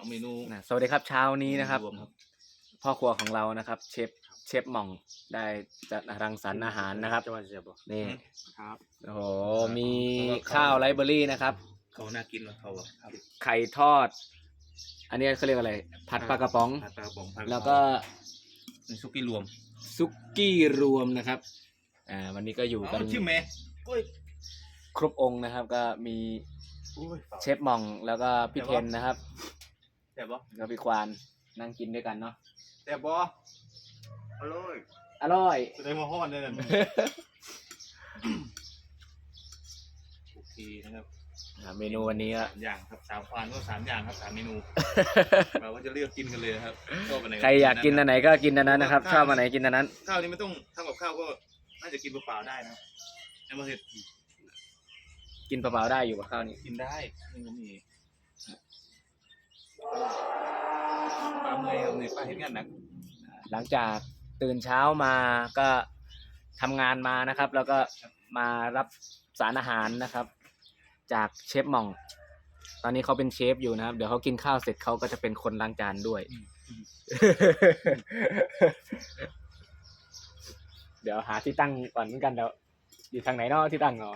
เอาเมนูนะสวัสดีครับเช้านี้นะครับ วมครับ พ่อครัวของเรานะครับ เชฟเชฟหม่องได้จัดรังสรรค์อาหารนะครับจะว่าเสียบ่นี่ครับโอ้โหมีข้าวไรเบอรี่นะครับ เขาน่ากินนะเขาอะครับไข่ทอด อันนี้เขาเรียกอะไร ผัดปลากระป๋อง ผัดปลากระป๋องผัดแล้วก็มีซุกี้รวมซุกี้รวมนะครับอ่าวันนี้ก็อยู่กัน เอาชื่อแม่โอ้ยครบองค์นะครับก็มีอุ้ยเชฟหม่องแล้วก็พี่เทนนะครับ แต่บบ่แล้วพี่ควานนั่งกินด้วยกันเนาะแต่บบ่อร่อยอร่อยแสดงว่าห้อนเลยนั่นโอเคนะครับอ่าเมนูวันนี้ก็สามอย่างครับสามควานก็สามอย่างครับสามเมนูเราก็จะเลือกกินกันเลยนะครับชอบอันไหนใครอยากกินอันไหนก็กินอันนั้นนะครับชอบอันไหนกินอันนั้น ข้าวนี้ไม่ต้องทำกับข้าวก็น่าจะกินเปล่าๆได้นะครับแต่มาเสร็จกินเปล่าๆได้อยู่กับข้าวนี้กินได้นี่ก็มี ปลาเมอยครับนี่ปลาเห็นงานหนักหลังจากตื่นเช้ามาก็ทำงานมานะครับ แล้วก็มารับสารอาหารนะครับ จากเชฟหม่อง ตอนนี้เขาเป็นเชฟอยู่นะครับ เดี๋ยวเขากินข้าวเสร็จเขาก็จะเป็นคนล้างจานด้วย เดี๋ยวหาที่ตั้งก่อนเหมือนกันเดี๋ยวอยู่ทางไหนเนาะที่ตั้งอ๋อ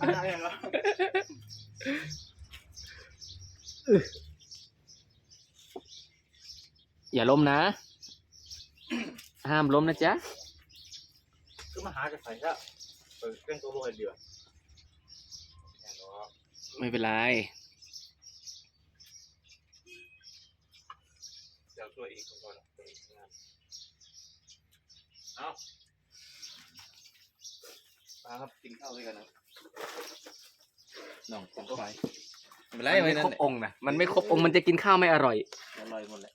อะไรเหรออย่าล้มนะ ห้ามล้มนะจ๊ะคือมาหาจะใส่ละเปิดเครื่องตัวโรยเดียวอย่างเนาะไม่เป็นไรเดี๋ยวตัวอีกก่อนนะตัวอีกงานเอาปลาครับกินข้าวด้วยกันนะน้องกินเข้าไปไม่เป็นไรมันไม่ไม่นั่ครนบองค์นะมันไม่ครบองค์มันจะกินข้าวไม่อร่อย อร่อยหมดแหละ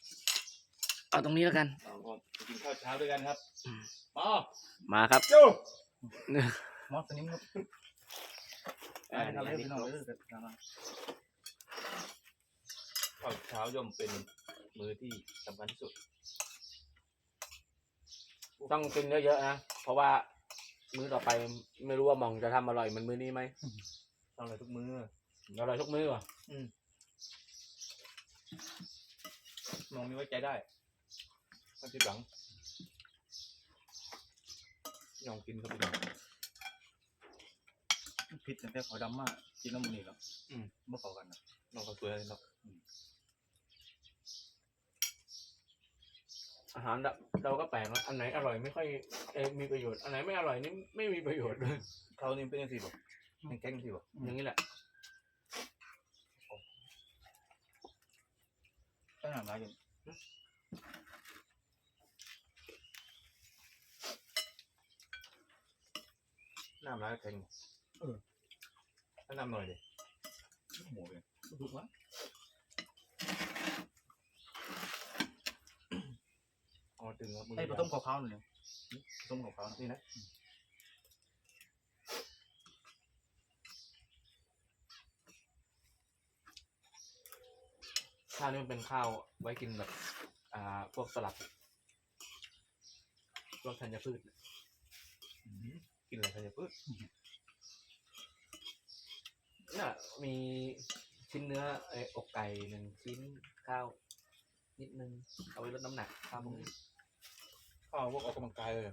เอาตรงนี้แล้วกัน เราก็ไปกินข้าวเช้าด้วยกันครับมามาครับโจ้มอสนิมครับอ่าทำอะไรพี่น้องเลยข้าวเช้าย่อมเป็นมื้อที่สำคัญที่สุด ต้องกินเยอะๆนะ เพราะว่า มื้อต่อไปไม่รู้ว่าหมองจะทำอร่อยเหมือนมื้อนี้ไหมทำอะไรทุกมื้ออร่อยทุกมื้อว่ะมองนี้ไว้ใจได้ไม่ผิดหวังยองกินครับพี่น้องผิดตั้งแต่ขอดำมากกินน้ำมันนี่หรออืม เมื่อก่อนกันนะน้องก็สวยเลยเนาะ อาหารเราเราก็แปลกนะอันไหนอร่อยไม่ค่อยเอ่อมีประโยชน์ อันไหนไม่อร่อยนี่ไม่มีประโยชน์เลยเขานี่เป็นยังสิบ่เป็นแก๊งสิบ่อย่างนี้แหละตั้งหนาอยู่น้ำร้ายแข็งเออถ้าน้ำหน่อยดิหมูเลยถูกไหมอ๋อ ตึงครับมือไอ้ผสมขาวๆหน่อยผสมขาวๆนี่นะข้าวนี่มันเป็นข้าวไว้กินแบบ อ่า พวกสลัดพวกธัญพืชอืมกินอะไรกันเนี่ยปึ๊บน่ะมีชิ้นเนื้อเอออกไก่หนึ่งชิ้นข้าว นิดนึง เอาไว้ลดน้ำหนักข้าวพวกนี้ ข้าวพวกออกกำลังกายเลย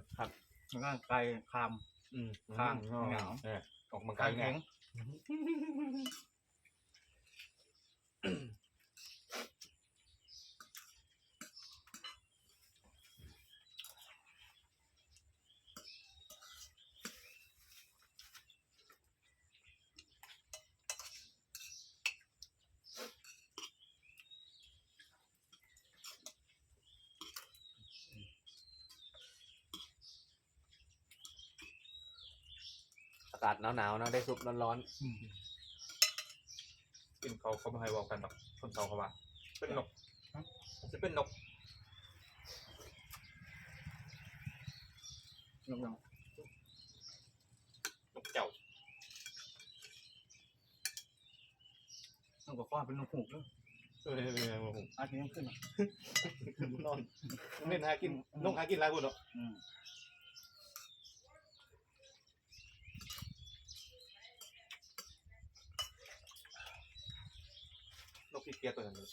แล้วก็ไก่คาม อืมข้างอืมเหงาเออออกกำลังไก่กายไงแข็งอากาศหนาวๆนะได้ซุปร้อนกินเขาเขาไม่ให้บอกกันหรอกคนเขาเขาว่าเป็นนกจะเป็นนกน้องนกเจ้าๆน้องก็ฟ้าเป็นนกหูกเลยเออเออเออผมอาทิตย์ยังขึ้นนอนเล่นหากินนกหากินอะไรพวกเนาะอืม พี่เกียร์ตัวนั้นเลย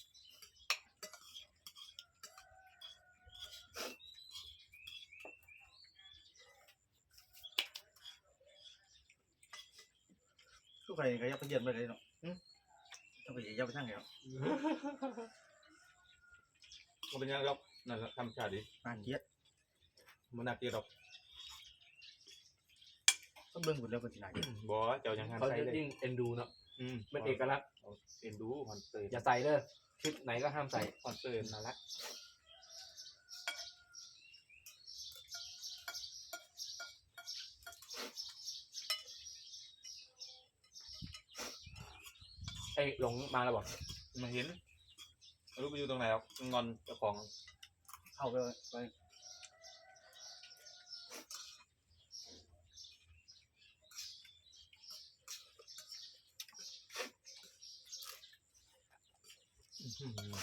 ทุกใครก็อยับไปเยียนไปเลยเนาะต้องไปเหยียับไปทั้งไงเนาะมันเป็นยังไงครับนั่นแหละธรรมชาติดิน่าเกลียดมันน่าเกลียดหรอกต้องเบิ่งหุ่นแล้วเป็นสิน่าเกลียดบอเจ้ายังหันเขาใส่จะเลยยิ่งเอ็นดูเนาะ อืมเป็นเอกลักษณ์เอ็นดูคอนเสิร์ตอย่าใส่เด้อคลิปไหนก็ห้ามใส่คอนเสิร์ตน่ารักไอ้หลงมาแล้วบอกมาเห็นไม่รู้ไปอยู่ตรงไหนหรอกงอนเจ้าของเข้าไปไป อื้อหือ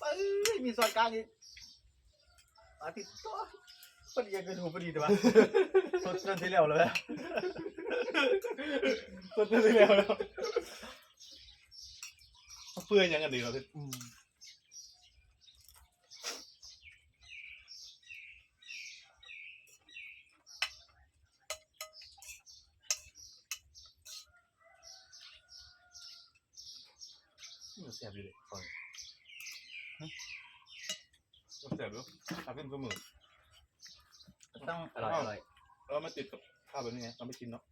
เอ้ยมีซอยกลางอีกอาทิตย์ก็พอดียังเกินหูพอดีแต่ว่าสดจนที่แล้วเลยอะสดจนที่แล้วแล้วเพื่อนยังกันดีเราพี่ อืม มันแส บอยู่เลยฟังมันแสบอยู่ทำเป็นเสมอต้องอร่อยอร่อยแล้วมันติดกับข้าวแบบนี้ไงเราไม่กินเนาะ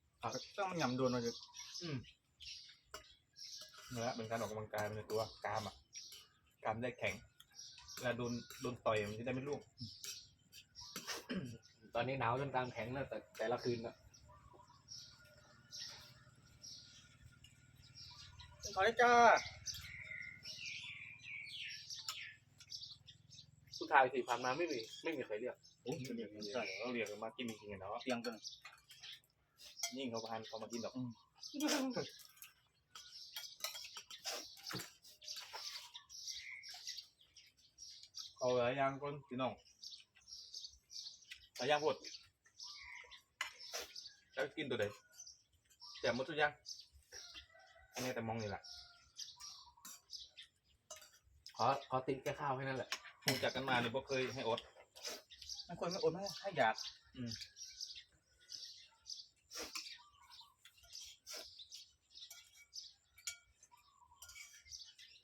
ต้องมันยำโดนเราจะนั่นแหละเป็นการออกกำลังกายเป็นตัวกรามอะกรามได้แข็งเวลาโดนโดนต่อยมันจะได้ไม่ร่วงตอนนี้หนาวจนกลางแข็งแล้วแต่แต่ละคืนนะขอได้จ้า ผู้ชายสี่พันมาไม่มีไม่มีใครเรียกโอ้ยเรียกใช่เราเรียกกันมากินจริงๆเนาะเตียงตัวนึงยิ่งเขาพานเขามากินดอกอืมเอาหลายอย่างคนพี่น้องหลายอย่างพดแล้วกินตัวใดแจ่มหมดทุกอย่างอันนี้แต่มองนี่แหละขอขอติ๊กแค่ข้าวแค่นั้นแหละ รู้จักกันมาเนี่ยบ่เคยให้อดมันคนไม่อดไม่ให้อยาก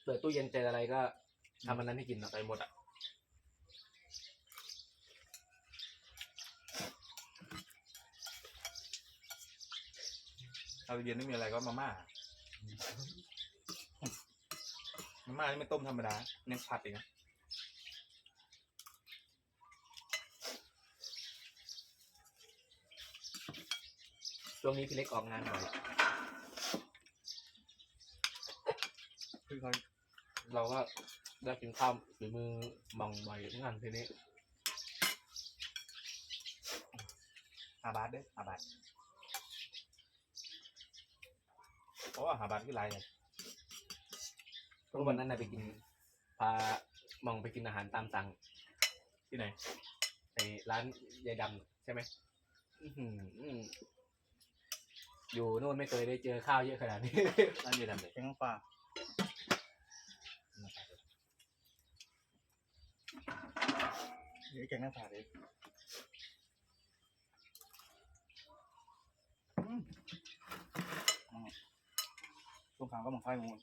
เปิดตู้เย็นเจออะไรก็ทำมันนั้นให้กินเนาะไปหมดอะเอาเย็นไม่มีอะไรก็มาม่า มาม่านี่ไม่ต้มธรรมดายังผัดอีกนะ ช่วงนี้พี่เล็กออกงานบ่อยคือเขาเราก็ได้กินข้าวฝีมือมองบ่อยเหมือนกันทีนี้หาบาทเด้อหาบาทเพราะว่าหาบาทคือไรเนี่ยเพราะวันนั้นน่ะไปกินพามองไปกินอาหารตามสั่งที่ไหนในร้านยายดำใช่ไหมอื้อหื ออยู่โน่นไม่เคยได้เจอข้าวเยอะขนาดนี้ร้านเดียวกันเลยแกงน้ำปลาเดี๋ยวแกงน้ำปลาเลยอืมอืมตรงกลางก็มังไฟมูล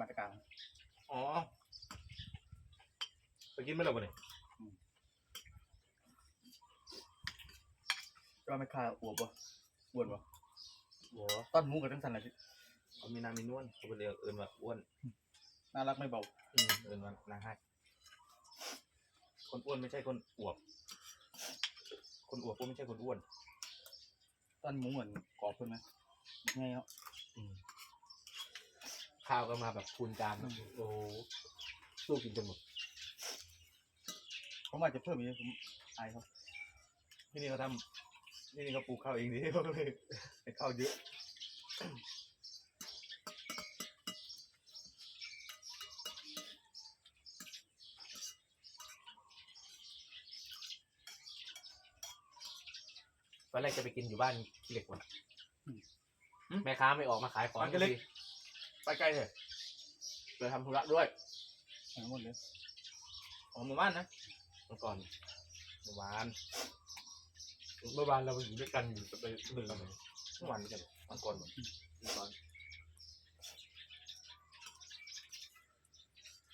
มาตรการอ๋อไปกินไม่หรอวะ เนี่ยก็ไม่ค่าอวบปะอ้วนปะโหต้นหมูกับตั้งสันอะไรสิเขามีน้ำมีนวลเขาเป็นเรียกเอินว่าอ้วนน่ารักไม่เบาอืมเอินว่านางให้คนอ้วนไม่ใช่คนอวบ คนอวบก็ไม่ใช่คนอ้วน ต้นหมูเหมือนกรอบขึ้นไหมง่ายเนาะอืมข้าวก็มาแบบคูณจานอืมโอ้โหสู้กินจนหมดผมอาจจะเพิ่มอีกผมอายเขาที่นี่เขาทำที่นี่เขาปลูกข้าวเองดิเขาก็เลยให้ข้าวเยอะตอนแรกจะไปกินอยู่บ้านขี้เหล็กหมดอะแม่ค้าไม่ออกมาขายของมันก็เล็กดีไปไกลเถอะไปทำธุระด้วยหมดเลย ของหมู่บ้านนะเมื่อก่อนเมื่อวาน เมื่อวานเราไปอยู่ด้วยกันอยู่ไปเดินกันเลยเมื่อวานไม่ใช่เหรอวันก่อนเหรอวันก่อน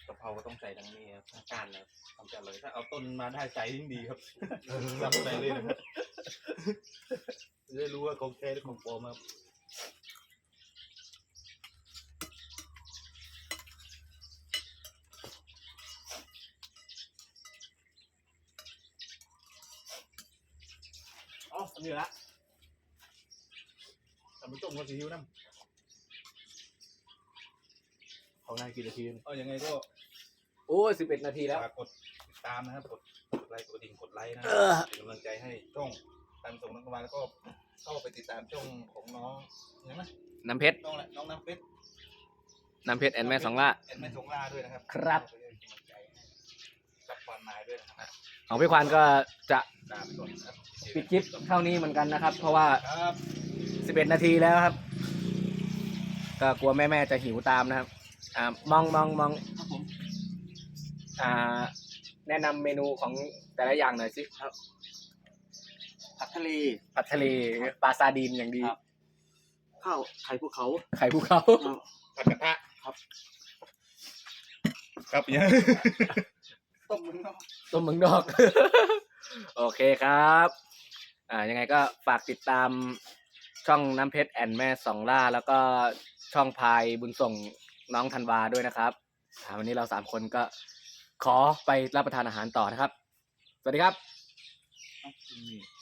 กะเพราก็ต้องใส่ดังนี้ครับถ้าการนะทำจะเลยถ้าเอาต้นมาได้ใจยิ่งดีครับจำใจเลยนะครับจะได้รู้ว่าของแท้หรือของปลอมครับ อ๋ออันนี้ละทำไปต้มกับซีอิ๊วน้ำเขานายกี่นาทีเอายังไงก็โอ้ยสิบเอ็ดนาทีแล้ว ฝากกดติดตามนะครับ กดกดไลค์กดกระดิ่งกดไลค์นะเออ เป็นกำลังใจให้ช่องตามส่งนักมาแล้วก็เข้าไปติดตามช่องของน้องยังนะน้ำเพชรน้องอะไรน้องน้ำเพชรน้ำเพชรแอนแม่สองล่า แอนแม่สงลาด้วยนะครับครับเข้าไปเป็นกำลังใจให้รับความหมายด้วยนะครับของพี่ควานก็จะตามไปก่อนนะครับ ปิดคลิปเท่านี้เหมือนกันนะครับ เพราะว่าครับสิบเอ็ดนาทีแล้วครับ ก็กลัวแม่แม่ๆจะหิวตามนะครับ อ่ามองมองมองครับผมอ่า แนะนำเมนูของแต่ละอย่างหน่อยสิครับผัดทะเลผัดทะเลปลาซาดีนอย่างดี ครับ ข้าวไข่ภูเขาไข่ภูเขาผัดกระทะครับ ครับเนี่ยต้มมึงเนาะ ต้มเมืองนอก โอเคครับ อ่ายังไงก็ฝากติดตามช่องน้ำเพชรแอนแม่สองล่า แล้วก็ช่องพายบุญส่งน้องธันวาด้วยนะครับอ่าวันนี้เราสามคนก็ขอไปรับประทานอาหารต่อนะครับ สวัสดีครับ นี่